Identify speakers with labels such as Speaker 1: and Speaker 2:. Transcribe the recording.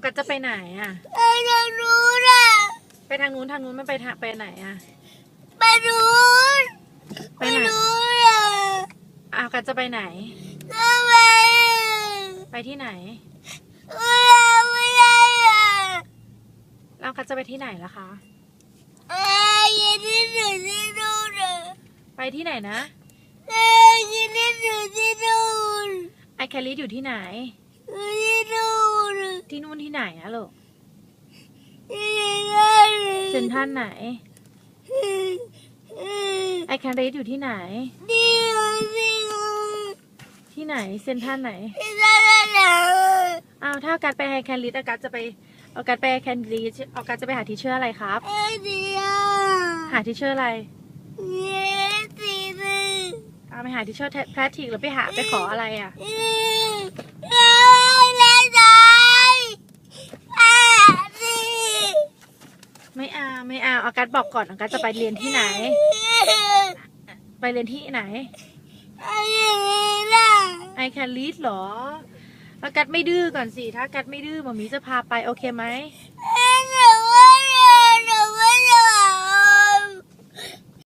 Speaker 1: อกัสจะไปไหนอะ
Speaker 2: ไปทางนู้นอะ
Speaker 1: ไปทางนู้นทางนู้นมันไปทางไปไหนอะ
Speaker 2: ไปนู้น
Speaker 1: ไป
Speaker 2: ไป
Speaker 1: ไหน
Speaker 2: นู้นอะ
Speaker 1: อ้าวกัสจะไปไหน
Speaker 2: ทำไม
Speaker 1: ไปที่ไหน
Speaker 2: ไม่ได้ไม่ได้อะ
Speaker 1: แล้วกัสจะไปที่ไหนล่ะคะ
Speaker 2: เอ้ยยินดีอยู่ที่นู้นอะ
Speaker 1: ไปที่ไหนนะ
Speaker 2: เอ้ยยินดีอยู่ที่นู้น
Speaker 1: ไอแคลิสอยู่ที่ไหน
Speaker 2: อยู่ที่นู้นอะ
Speaker 1: ที่นู่นที่ไหนอะลูก
Speaker 2: ที่นั่น
Speaker 1: เซนทรันไหน ไอแคลิสอยู่ที่ไหน
Speaker 2: นี่นี่
Speaker 1: ที่ไหนเซนทรันไหน
Speaker 2: ที่นั่นน่ะ
Speaker 1: อ้าวถ้ากัสไปไอแคลิสอากัสจะไปเอากัสไปไอแคลิสเอากัสจะไปหาทีเชอร์อะไรครับ
Speaker 2: เอ้ยเดียว
Speaker 1: หาทีเชอร์อะไร
Speaker 2: เย้สีหนึ่ง
Speaker 1: เอาไปหาทีเชอร์แพทริกหรือไปหาไปขออะไรอะ
Speaker 2: เอ้ยเอ้ยเล่นใจอะสิ
Speaker 1: ไม่ เอาไม่เอาอากัสบอกก่อนอากัสจะไปเรียนที่ไหน ไปเรียนที่ไหน
Speaker 2: ไอ้อย่างนี้ล่ะ
Speaker 1: ไอแคลิสเหรออากัสไม่ดื้อก่อนสิถ้ากัสไม่ดื้อหมอมีจะพาไปโอเคไหม
Speaker 2: ไ